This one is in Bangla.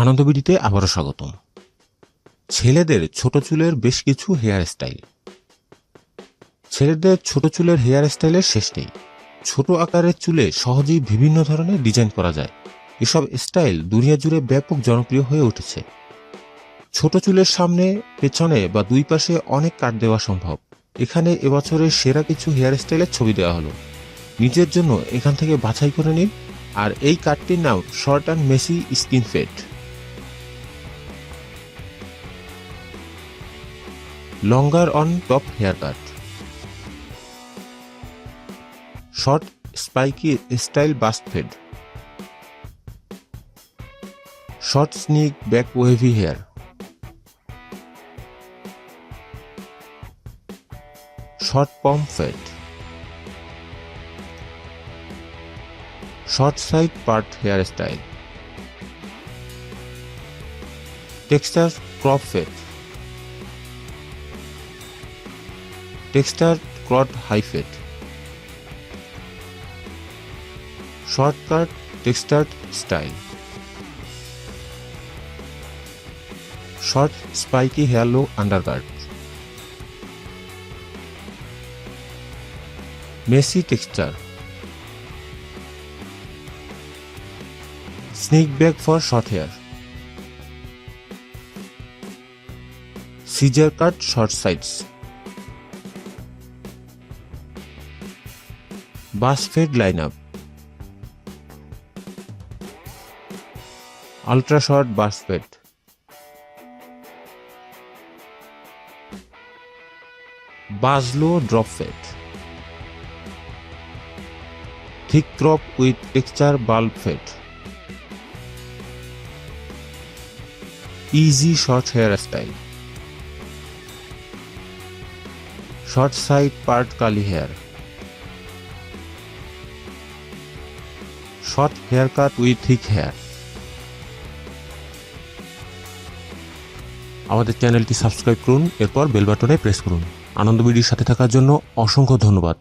আনন্দবিডিতে আবারও স্বাগতম। ছেলেদের ছোট চুলের বেশ কিছু হেয়ার স্টাইল। ছেলেদের ছোট চুলের হেয়ার স্টাইলের শেষ নেই। ছোট আকারের চুলে সহজেই বিভিন্ন ধরনের ডিজাইন করা যায়। এসব স্টাইল দুনিয়া জুড়ে ব্যাপক জনপ্রিয় হয়ে উঠেছে। ছোট চুলের সামনে, পেছনে বা দুই পাশে অনেক কাট দেওয়া সম্ভব। এখানে এবছরের সেরা কিছু হেয়ার স্টাইলের ছবি দেওয়া হলো। নিজের জন্য এখান থেকে বাছাই করে নিন। আর এই কাটটির নাম short and messy skin fade. Longer on top hair cut short spiky style burst fade short slick back wavy hair short pomp fade short side part hair style texture texture crop high fade short cut textured style short spiky hair low undercut messy texture slick back for short hair scissor cut short sides buzz fade line up ultra short buzz fade buzz low drop fade thick crop with texture bulb fade. Easy short hairstyle. Short side part curly hair. Short haircut with thick hair. আমাদের চ্যানেলটি সাবস্ক্রাইব করুন, এরপর বেল বাটনে প্রেস করুন আনন্দ ভিডিওর সাথে থাকার জন্য অসংখ্য ধন্যবাদ